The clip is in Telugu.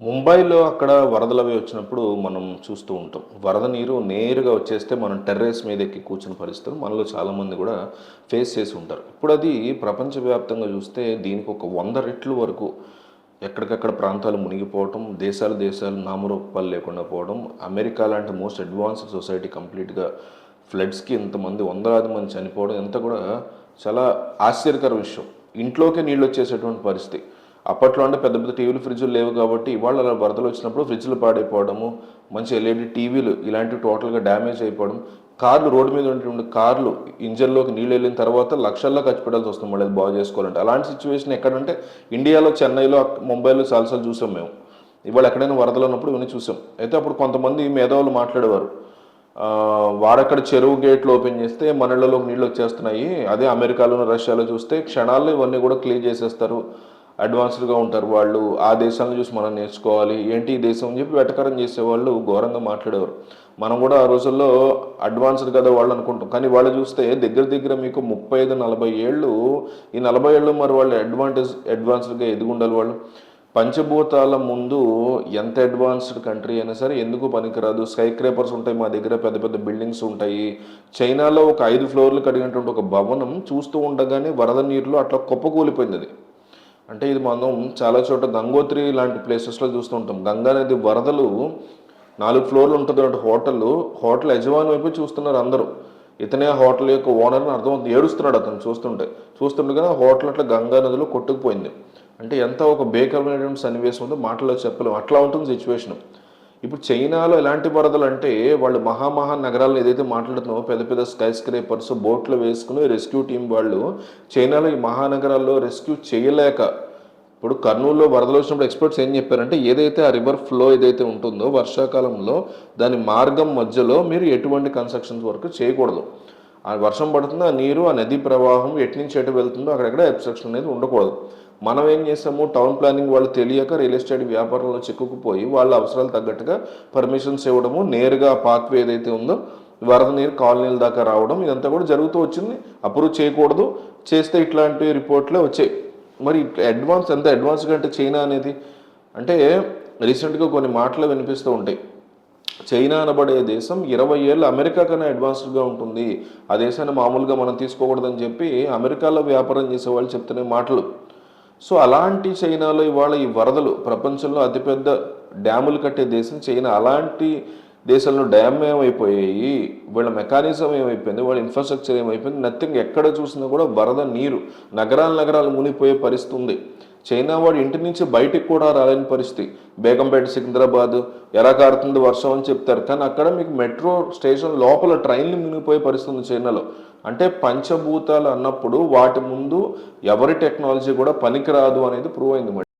ముంబైలో అక్కడ వరదలు అవి వచ్చినప్పుడు మనం చూస్తూ ఉంటాం. వరద నీరు నేరుగా వచ్చేస్తే మనం టెర్రస్ మీద ఎక్కి కూర్చుని పరిస్థితులు మనలో చాలామంది కూడా ఫేస్ చేసి ఉంటారు. ఇప్పుడు అది ప్రపంచవ్యాప్తంగా చూస్తే దీనికి ఒక వంద రెట్లు వరకు ఎక్కడికక్కడ ప్రాంతాలు మునిగిపోవటం దేశాలు దేశాలు నామరూపాలు లేకుండా పోవడం అమెరికా లాంటి మోస్ట్ అడ్వాన్స్డ్ సొసైటీ కంప్లీట్గా ఫ్లడ్స్కి ఇంతమంది వందలాది మంది చనిపోవడం ఎంత కూడా చాలా ఆశ్చర్యకర విషయం. ఇంట్లోకే నీళ్ళు వచ్చేసేటువంటి పరిస్థితి. అప్పట్లో అంటే పెద్ద పెద్ద టీవీలు ఫ్రిడ్జ్లు లేవు కాబట్టి ఇవాళ అలా వరదలు వచ్చినప్పుడు ఫ్రిడ్జ్లు పాడైపోవడము మంచి ఎల్ఈడి టీవీలు ఇలాంటివి టోటల్గా డ్యామేజ్ అయిపోవడం కార్లు రోడ్డు మీద ఉన్నటువంటి కార్లు ఇంజన్లోకి నీళ్ళు వెళ్ళిన తర్వాత లక్షల్లో ఖర్చు పెట్టాల్సి వస్తుంది మళ్ళీ అది బాగు చేసుకోవాలంటే. అలాంటి సిచ్యువేషన్ ఎక్కడంటే ఇండియాలో చెన్నైలో ముంబైలో చాలాసార్లు చూసాం మేము. ఇవాళ ఎక్కడైనా వరదలు ఉన్నప్పుడు ఇవన్నీ చూసాం. అయితే అప్పుడు కొంతమంది మేధావులు మాట్లాడేవారు. వాడక్కడ చెరువు గేట్లు ఓపెన్ చేస్తే మనళ్ళలోకి నీళ్ళు వచ్చేస్తున్నాయి. అదే అమెరికాలో రష్యాలో చూస్తే క్షణాల్లో ఇవన్నీ కూడా క్లీన్ చేసేస్తారు. అడ్వాన్స్డ్గా ఉంటారు వాళ్ళు. ఆ దేశాలను చూసి మనం నేర్చుకోవాలి. ఏంటి ఈ దేశం అని చెప్పి వెటకరం చేసేవాళ్ళు ఘోరంగా మాట్లాడేవారు. మనం కూడా ఆ రోజుల్లో అడ్వాన్స్డ్ కదా వాళ్ళు అనుకుంటాం. కానీ వాళ్ళు చూస్తే దగ్గర దగ్గర మీకు ముప్పై ఐదు నలభై ఏళ్ళు ఈ నలభై ఏళ్ళు మరి వాళ్ళు అడ్వాంటేజ్ అడ్వాన్స్డ్గా ఎదుగుండాలి వాళ్ళు? పంచభూతాల ముందు ఎంత అడ్వాన్స్డ్ కంట్రీ అయినా సరే ఎందుకు పనికిరాదు? స్కై క్రేపర్స్ ఉంటాయి మా దగ్గర పెద్ద పెద్ద బిల్డింగ్స్ ఉంటాయి. చైనాలో ఒక ఐదు ఫ్లోర్లు కడిగినటువంటి ఒక భవనం చూస్తూ ఉండగానే వరద నీరులో అట్లా కుప్పకూలిపోయింది అది. అంటే ఇది మనం చాలా చోట గంగోత్రి లాంటి ప్లేసెస్లో చూస్తుంటాం గంగా నది వరదలు నాలుగు ఫ్లోర్లు ఉంటుంది అంటే హోటల్. హోటల్ యజమాని వైపు చూస్తున్నారు అందరూ. ఇతనే హోటల్ యొక్క ఓనర్ అని ఏడుస్తున్నాడు అతను చూస్తుంటే. చూస్తుండగా ఆ హోటల్ అట్లా గంగా నదిలో కొట్టుకుపోయింది. అంటే ఎంత ఒక బేకరమైన సన్నివేశం ఉందో మాటల్లో చెప్పలేము అట్లా ఉంటుంది సిచ్యువేషన్ ఇప్పుడు చైనాలో ఎలాంటి వరదలు అంటే వాళ్ళు మహామహా నగరాలను ఏదైతే మాట్లాడుతున్నామో పెద్ద పెద్ద స్కై స్క్రేపర్స్ బోట్లు వేసుకుని రెస్క్యూ టీం వాళ్ళు చైనాలో ఈ మహానగరాల్లో రెస్క్యూ చేయలేక ఇప్పుడు కర్నూలులో వరదలు వచ్చినప్పుడు ఎక్స్పర్ట్స్ ఏం చెప్పారంటే ఏదైతే ఆ రివర్ ఫ్లో ఏదైతే ఉంటుందో వర్షాకాలంలో దాని మార్గం మధ్యలో మీరు ఎటువంటి కన్స్ట్రక్షన్స్ వర్క్ చేయకూడదు. ఆ వర్షం పడుతుంది? ఆ నీరు ఆ నదీ ప్రవాహం ఎటు నుంచి ఎటు వెళ్తుందో అక్కడెక్కడ అబ్స్ట్రక్షన్ అనేది ఉండకూడదు. మనం ఏం చేసాము? టౌన్ ప్లానింగ్ వాళ్ళు తెలియక రియల్ ఎస్టేట్ వ్యాపారంలో చిక్కుకుపోయి వాళ్ళ అవసరాలు తగ్గట్టుగా పర్మిషన్స్ ఇవ్వడము నేరుగా పాత్వే ఏదైతే ఉందో వరద నీరు కాలనీల దాకా రావడం ఇదంతా కూడా జరుగుతూ వచ్చింది. అప్రూవ్ చేయకూడదు. చేస్తే ఇట్లాంటి రిపోర్ట్లే వచ్చాయి. మరి అడ్వాన్స్ ఎంత అడ్వాన్స్గా అంటే చైనా అనేది? అంటే రీసెంట్గా కొన్ని మాటలు వినిపిస్తూ ఉంటాయి. చైనా అనబడే దేశం ఇరవై ఏళ్ళు అమెరికా కన్నా అడ్వాన్స్డ్గా ఉంటుంది. ఆ దేశాన్ని మామూలుగా మనం తీసుకోకూడదని చెప్పి అమెరికాలో వ్యాపారం చేసే వాళ్ళు చెప్తున్న మాటలు. సో అలాంటి చైనాలో ఇవాళ ఈ వరదలు ప్రపంచంలో అతిపెద్ద డ్యాములు కట్టే దేశం చైనా. అలాంటి దేశంలో డ్యామ్ ఏమైపోయాయి వీళ్ళ మెకానిజం ఏమైపోయింది వాళ్ళ ఇన్ఫ్రాస్ట్రక్చర్ ఏమైపోయింది నథింగ్ ఎక్కడ చూసినా కూడా వరద నీరు నగరాలు నగరాలు మునిగిపోయే పరిస్థితి ఉంది. చైనా వాడు ఇంటి నుంచి బయటికి కూడా రాలేని పరిస్థితి. బేగంపేట సికింద్రాబాద్ ఎలా కారుతుంది వర్షం అని చెప్తారు. కానీ అక్కడ మీకు మెట్రో స్టేషన్ లోపల ట్రైన్లు మునిగిపోయే పరిస్థితి ఉంది చైనాలో. అంటే పంచభూతాలు అన్నప్పుడు వాటి ముందు ఎవరి టెక్నాలజీ కూడా పనికిరాదు అనేది ప్రూవ్ అయింది మరి